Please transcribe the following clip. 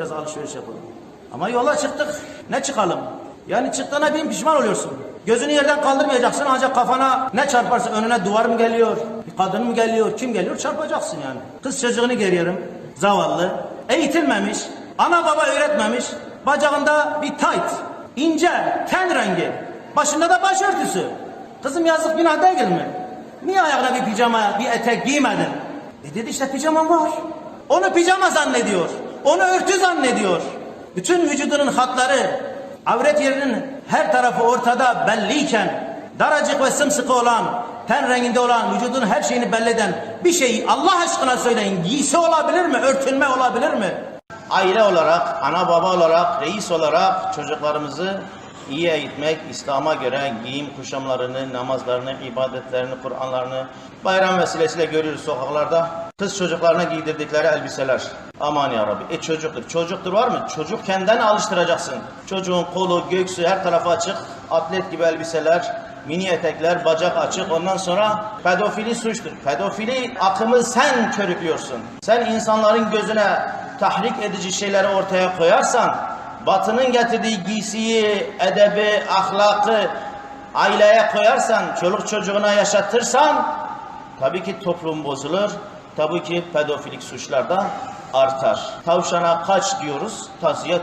Biraz alışveriş yapalım. Ama yola çıktık. Ne çıkalım? Yani çıktığına bin pişman oluyorsun. Gözünü yerden kaldırmayacaksın ancak kafana ne çarparsa önüne duvar mı geliyor, bir kadın mı geliyor, kim geliyor çarpacaksın yani. Kız çocuğunu görüyorum, zavallı, eğitilmemiş, ana baba öğretmemiş, bacağında bir tayt, ince, ten rengi, başında da başörtüsü. Kızım yazık günah değil mi? Niye ayağına bir pijama, bir etek giymedin? E dedi işte pijamam var. Onu pijama zannediyor. Onu örtü zannediyor. Bütün vücudunun hatları, avret yerinin her tarafı ortada belliyken, daracık ve sımsıkı olan, ten renginde olan, vücudun her şeyini belli eden bir şeyi Allah aşkına söyleyin. Giysi olabilir mi? Örtünme olabilir mi? Aile olarak, ana baba olarak, reis olarak çocuklarımızı iyi eğitmek, İslam'a göre giyim kuşamlarını, namazlarını, ibadetlerini, Kur'anlarını bayram vesilesiyle görüyoruz sokaklarda. Kız çocuklarına giydirdikleri elbiseler. Aman ya Rabbi. E çocuktur. Çocuktur var mı? Çocuk kendini alıştıracaksın. Çocuğun kolu, göğsü her tarafı açık. Atlet gibi elbiseler, mini etekler, bacak açık. Ondan sonra pedofili suçtur. Pedofili akımı sen körüklüyorsun. Sen insanların gözüne tahrik edici şeyleri ortaya koyarsan Batının getirdiği giysiyi, edebi, ahlakı aileye koyarsan, çoluk çocuğuna yaşatırsan tabii ki toplum bozulur. Tabii ki pedofilik suçlar da artar. Tavşana kaç diyoruz, tazıya